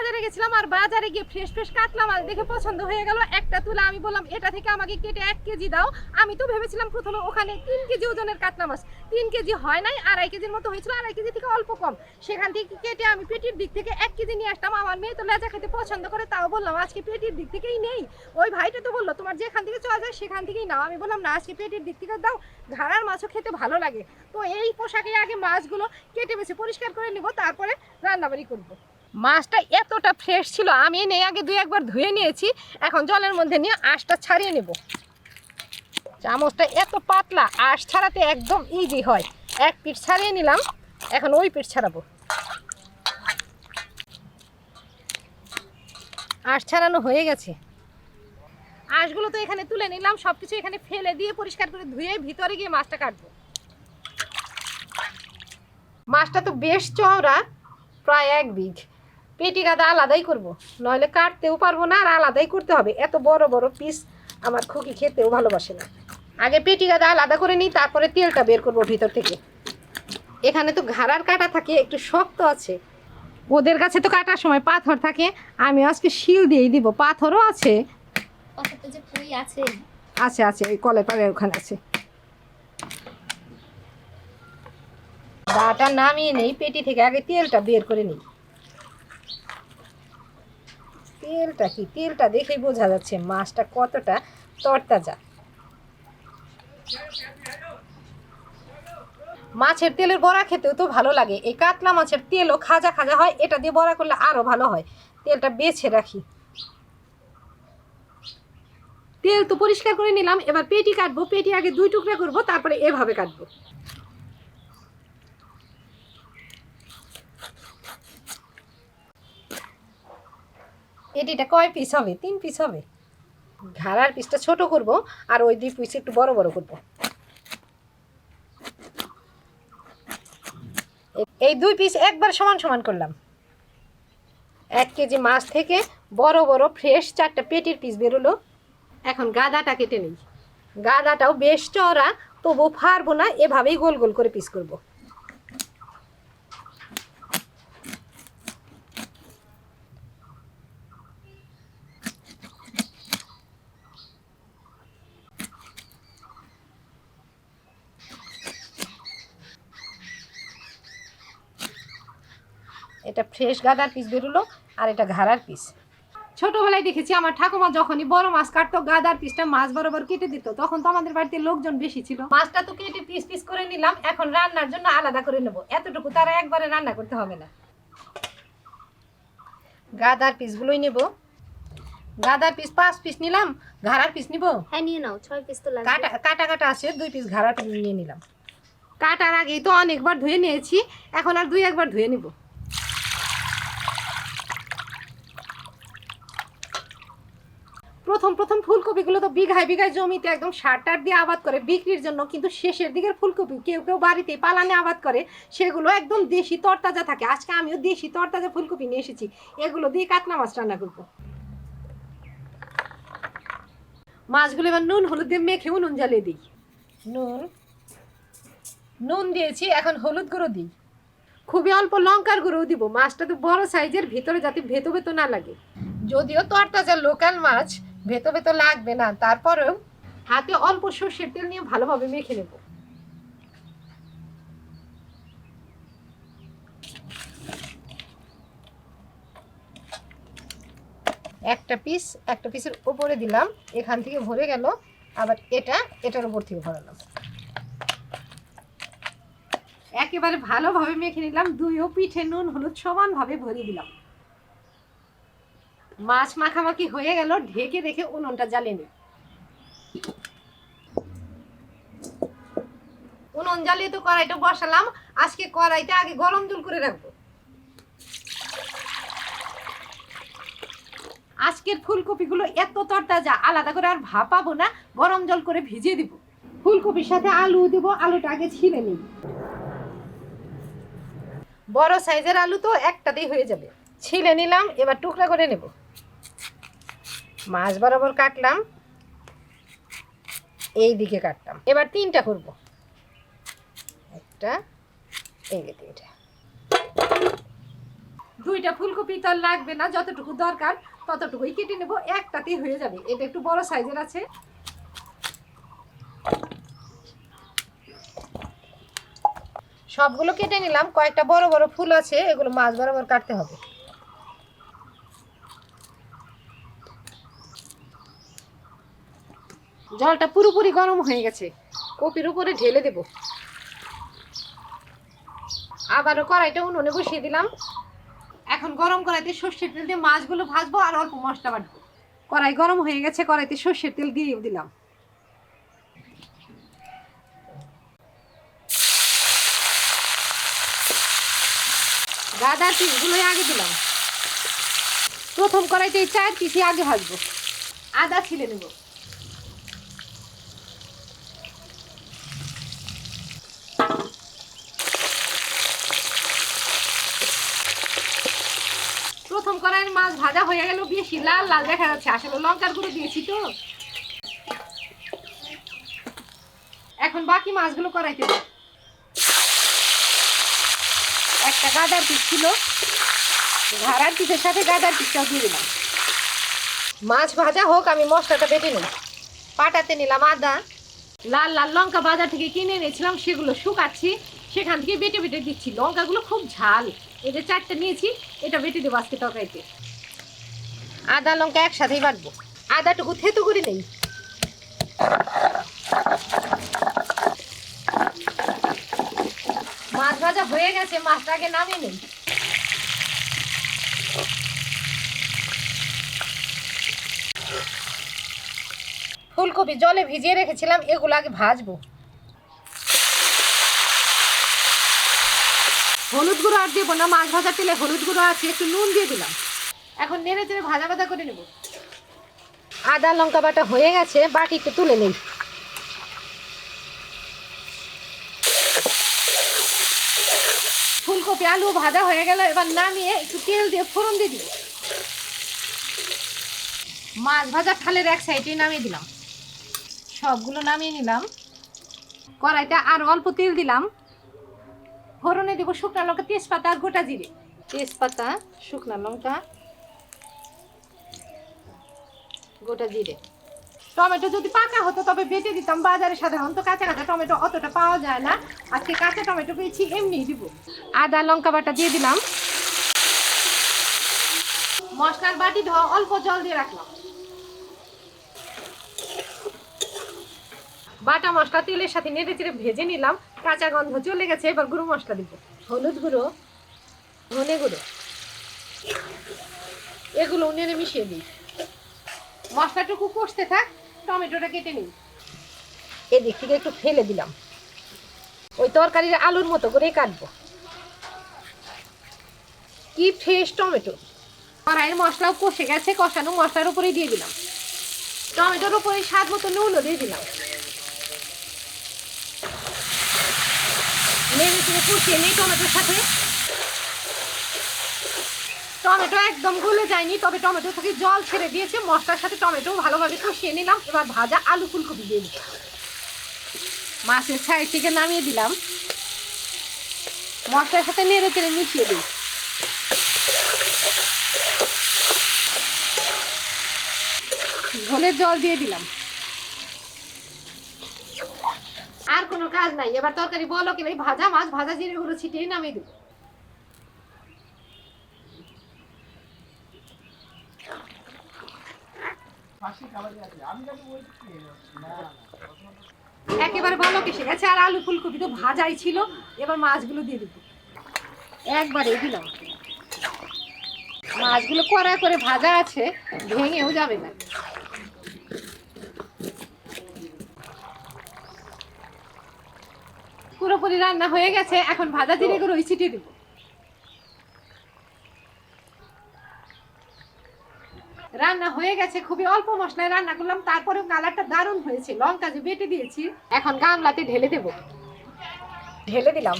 বাজারে গেছিলাম আর বাজারে গিয়ে ফ্রেশ ফ্রেশ কাটলা মাছ দেখে পছন্দ হয়ে গেল। একটা তুলে আমি বললাম, এটা থেকে আমাকে কেটে এক কেজি দাও। আমি তো ভেবেছিলাম প্রথমে ওখানে তিন কেজি ওজনের কাতলা মাছ। তিন কেজি হয় নাই, আড়াই কেজির মতো হয়েছিল, আড়াই কেজি থেকে অল্প কম। সেখান থেকে কেটে আমি পেটির দিক থেকে এক কেজি নিয়ে আসতাম। আমার মেয়ে তো লেজা খেতে পছন্দ করে, তাও বললাম, আজকে পেটির দিক থেকেই নেই। ওই ভাইটা তো বলল, তোমার যেখান থেকে চলা যায়, সেখান থেকেই নাও। আমি বললাম, না, আজকে পেটির দিক থেকে দাও ঘাড়ার মাছও খেতে ভালো লাগে। তো এই পোশাকে আগে মাছগুলো কেটে বেছে পরিষ্কার করে নিব, তারপরে রান্নাবাড়ি করব। মাছটা এতটা ফ্রেশ ছিল, আমি নেই আগে দুই একবার ধুয়ে নিয়েছি, এখন জলের মধ্যে নিয়ে আঁশটা ছাড়িয়ে নেব। চামচটা এত পাতলা, আঁশ ছাড়াতে একদম ইজি হয়। এক পিঠ ছাড়িয়ে নিলাম, এখন ওই পিঠ ছাড়াবো। আঁশ ছাড়ানো হয়ে গেছে। আঁশগুলো তো এখানে তুলে নিলাম সব কিছু এখানে ফেলে দিয়ে পরিষ্কার করে ধুয়ে ভিতরে গিয়ে মাছটা কাটবো। মাছটা তো বেশ চওড়া, প্রায় এক বিঘ। পেটি গাদা আলাদাই করব। নইলে কাটতেও পারব না আর আলাদাই করতে হবে। এত বড় বড় পিস আমার খুকি খেতেও ভালোবাসে না। আগে পেটি গাদা আলাদা করে নিই তারপরে তেলটা বের করব ভিতর থেকে। এখানে তো ঘাড়ার কাটা থাকে একটু শক্ত আছে। ওদের কাছে তো কাটার সময় পাথর থাকে আমি আজকে শিল দিয়েই দিব পাথরও আছে। আছে। আছে আছে ওই কলের পাড়ে ওখানে আছে। দাটা নামিয়ে নেই পেটি থেকে আগে তেলটা বের করে নিই। তেলটা কি? তেলটা দেখেই বোঝা যাচ্ছে মাছটা কতটা তরতাজা। মাছের তেলের বড়া খেতেও তো ভালো লাগে। এই কাতলা মাছের তেলও খাজা খাজা হয়, এটা দিয়ে বড়া করলে আরও ভালো হয়। তেলটা বেছে রাখি। তেল তো পরিষ্কার করে নিলাম, এবার পেটি কাটবো, পেটি আগে দুই টুকরা করব, তারপরে এভাবে কাটবো। এটিটা কয় পিস হবে? তিন পিস হবে। ঘাড়ার পিসটা ছোট করব আর ওই দুই পিস একটু বড় বড় করব। এই দুই পিস একবার সমান সমান করলাম। এক কেজি মাছ থেকে বড় বড় ফ্রেশ চারটা পেটির পিস বেরোলো। এখন গাদাটা কেটে নিই। গাদাটাও বেশ চওড়া তবু ফারবো না, এভাবেই গোল গোল করে পিস করব। এটা ফ্রেশ গাদার পিস বেরোলো আর এটা ঘাড়ার পিস ছোটবেলায় দেখেছি আমার ঠাকুমা যখনই বড় মাছ কাটতো গাদার পিসটা মাছ বরাবর কেটে দিত। তখন তো আমাদের বাড়িতে লোকজন বেশি ছিল। মাছটা তো কেটে পিস পিস করে নিলাম এখন রান্নার জন্য আলাদা করে নেব। এতটুকু তারা একবারে রান্না করতে হবে না। গাদার পিসগুলোই নেব। গাদার পিস পাঁচ পিস নিলাম ঘাড়ার পিস নিব? হ্যাঁ নিয়ে নাও ছয় পিস তো লাগবে। কাটা কাটা কাটা আছে দুই পিস ঘাড়ার পিস নিয়ে নিলাম। কাটার আগেই তো অনেকবার ধুয়ে নিয়েছি এখন আর দুই একবার ধুয়ে নিব। প্রথম প্রথম ফুলকপিগুলো তো বিঘায় বিঘায় জমিতে একদম সার টার দিয়ে আবাদ করে বিক্রির জন্য কিন্তু শেষের দিকের ফুলকপি কেউ কেউ বাড়িতে পালানে আবাদ করে সেগুলো একদম দেশি তরতাজা থাকে। আজকে আমিও দেশি তরতাজা ফুলকপি নিয়ে এসেছি। এগুলো দিয়ে কাতলা মাছ রান্না করব। মাছগুলো এবার নুন হলুদ দিয়ে মেখেও নুন জ্বালিয়ে দিই। নুন? নুন দিয়েছি এখন হলুদ গুঁড়ো দিই। খুবই অল্প লঙ্কার গুঁড়ো দিব। মাছটা তো বড় সাইজের ভেতরে যাতে ভেতো ভেতো না লাগে। যদিও তরতাজা লোকাল মাছ ভেতো ভেতো লাগবে না, তারপরেও হাতে অল্প সর্ষের তেল নিয়ে ভালোভাবে মেখে নেব। একটা পিস একটা পিসের উপরে দিলাম, এখান থেকে ভরে গেল, আবার এটা, এটার উপর থেকে ভরালাম। একেবারে ভালোভাবে মেখে নিলাম, দুইও পিঠে নুন হলুদ সমানভাবে ভরে দিলাম। মাছ মাখামাখি হয়ে গেল, ঢেকে রেখে উনুনটা জ্বালিয়ে নিই। উনুন জ্বালিয়ে তো কড়াইটা বসালাম, আজকে কড়াইটা আগে গরম জল করে রাখব। আজকের ফুলকপিগুলো এত তরতাজা, আলাদা করে আর ভাপাবো না, গরম জল করে ভিজিয়ে দিব। ফুলকপির সাথে আলু দেব, আলুটা আগে ছিলে নিই। বড় সাইজের আলু তো একটাতেই হয়ে যাবে। ছিলে নিলাম, এবার টুকরা করে নেব। মাছ বরাবর কাটলাম, এই দিকে কাটলাম। এবার তিনটা করব। একটা, এই যে তিনটা। দুইটা ফুলকপি তো লাগবে না, যতটুকু দরকার ততটুকুই কেটে নেব। একটাতেই হয়ে যাবে। এটা একটু বড় সাইজের আছে। সবগুলো কেটে নিলাম। কয়েকটা বড় বড় ফুল আছে, এগুলো মাছ বরাবর কাটতে হবে। জলটা পুরোপুরি গরম হয়ে গেছে। কপির উপরে ঢেলে দেব। আবারও কড়াইটা উনুনে বসিয়ে দিলাম। এখন গরম কড়াইতে সর্ষের তেল দিয়ে মাছগুলো ভাজবো আর অল্প মশলা বাটবো। কড়াই গরম হয়ে গেছে, কড়াইতে সর্ষের তেল দিয়ে দিলাম। গাদার পিসগুলোই আগে দিলাম। প্রথম কড়াইতে চার পিসই আগে ভাজবো। আদা ছিলে নেব। প্রথম কড়াইয়ের মাছ ভাজা হয়ে গেল বেশি লাল লাল দেখা যাচ্ছে। আসলে লঙ্কার গুঁড়ো দিয়েছি তো। এখন বাকি মাছগুলো কড়াইতে একটা গাদার পিস ছিল। ঘাড়ার পিসের সাথে গাদার পিসটাও দিয়ে দিলাম। মাছ ভাজা হোক, আমি মশলাটা বেটে নিই পাটাতে নিলাম আদা। লাল লাল লঙ্কা বাজার থেকে কিনে এনেছিলাম, সেগুলো শুকাচ্ছি। সেখান থেকে বেটে বেটে দিচ্ছি। লঙ্কাগুলো খুব ঝাল। এই যে চারটে নিয়েছি এটা বেটে দেবো আজকে তরকারিতে। আদা লঙ্কা একসাথেই বাটবো। আদাটুকু থেতু করে নেই। মাছ ভাজা হয়ে গেছে মাছটা আগে নামিয়ে নেই। ফুলকপি জলে ভিজিয়ে রেখেছিলাম এগুলো আগে ভাজবো হলুদ গুঁড়ো আর দেবো না, মাছ ভাজার তেলে হলুদ গুঁড়ো আছে, একটু নুন দিয়ে দিলাম। এখন নেড়ে চেড়ে ভাজা ভাজা করে নেব। আদা লঙ্কা বাটা হয়ে গেছে বাটিতে তুলে নেই। ফুলকপি, আলু ভাজা হয়ে গেল, এবার নামিয়ে একটু তেল দিয়ে ফোড়ন দিয়ে দিই মাছ ভাজার থালের এক সাইডে নামিয়ে দিলাম। সবগুলো নামিয়ে নিলাম। কড়াইতে আর অল্প তেল দিলাম। ফোড়নে দেবো শুকনো লঙ্কা তেজপাতা আর গোটা জিরে। তেজপাতা শুকনো লঙ্কা গোটা জিরে। টমেটো যদি পাকা হতো তবে বেটে দিতাম। বাজারে সাধারণত কাঁচা কাঁচা টমেটো অতটা পাওয়া যায় না। আজকে কাঁচা টমেটো পেয়েছি এমনি দিব। আদা লঙ্কা বাটা দিয়ে দিলাম। মশলার বাটি ধোয়া অল্প জল দিয়ে রাখলাম। বাটা মশলা তেলের সাথে নেড়ে চেড়ে ভেজে নিলাম, কাঁচা গন্ধ চলে গেছে, এবার গুঁড়ো মশলা দিব। হলুদ গুঁড়ো, ধনে গুঁড়ো, এগুলো নেড়ে মিশিয়ে দিই। মশলাটুকু কষতে থাক, টমেটোটা কেটে নিই। এদিক থেকে একটু ফেলে দিলাম। ওই তরকারির আলুর মতো করেই কাটবো। কি ফ্রেশ টমেটো। কড়াইয়ের মশলাও কষে গেছে, কষানো মশলার উপরেই দিয়ে দিলাম। টমেটোর উপরে স্বাদ মতো নুনও দিয়ে দিলাম। কষিয়ে নিই টমেটোর সাথে। টমেটো একদম গলে যায়নি, তবে টমেটো থেকে জল ছেড়ে দিয়েছে। মশলার সাথে টমেটো ভালোভাবে কষিয়ে নিলাম। এবার ভাজা আলু ফুলকপি দিয়ে মাছের সাইড থেকে নামিয়ে দিলাম। মশলার সাথে নেড়ে চেড়ে মিশিয়ে দিই। ঝোলের জল দিয়ে দিলাম। আর কোনো কাজ নাই। এবার তরকারি বলো কি ভাজা মাছ, ভাজা জিরে গুঁড়ো ছিটিয়ে নামিয়ে দেবো। একেবারে ভালো কেসে গেছে আর আলু ফুলকপি তো ভাজাই ছিল, এবার মাছগুলো দিয়ে দিব। একবারে দিলাম। মাছগুলো কড়া করে ভাজা আছে, ভেঙেও যাবে না। পুরোপুরি রান্না হয়ে গেছে এখন ভাজা জিরে গুঁড়ো ওই ছিটিয়ে দিব। রান্না হয়ে গেছে খুবই অল্প মশলায় রান্না করলাম তারপরেও কালারটা দারুণ হয়েছে লঙ্কা যে বেটে দিয়েছি এখন গামলাতে ঢেলে দেব। ঢেলে দিলাম।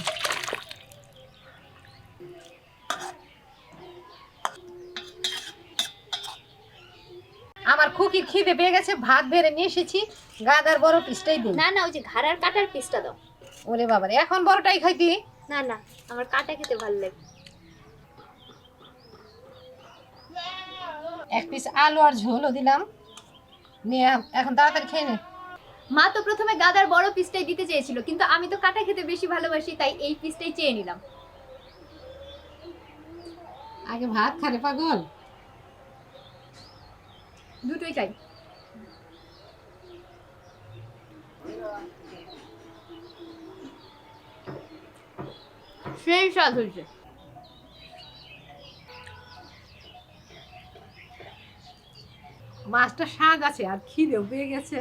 আমার খুকির খিদে পেয়ে গেছে ভাত বেড়ে নিয়ে এসেছি গাদার বড় পিসটাই দিন। না না ওই যে ঘাড়ার কাটার পিসটা দাও। ওরে বাবারে এখন বড়টাই খাইতি না না আমার কাটা খেতে ভালো লাগে। এক পিস আলু আর ঝোলও দিলাম। নিয়ে এখন তাড়াতাড়ি খেয়ে নে। মা তো প্রথমে গাদার বড় পিসটাই দিতে চেয়েছিল কিন্তু আমি তো কাটা খেতে বেশি ভালোবাসি তাই এই পিসটাই চেয়ে নিলাম। আগে ভাত খারে পাগল? দুটোই চাই সেই স্বাদ হয়েছে। মাছটা স্বাদ আছে আর খিদেও পেয়ে গেছে।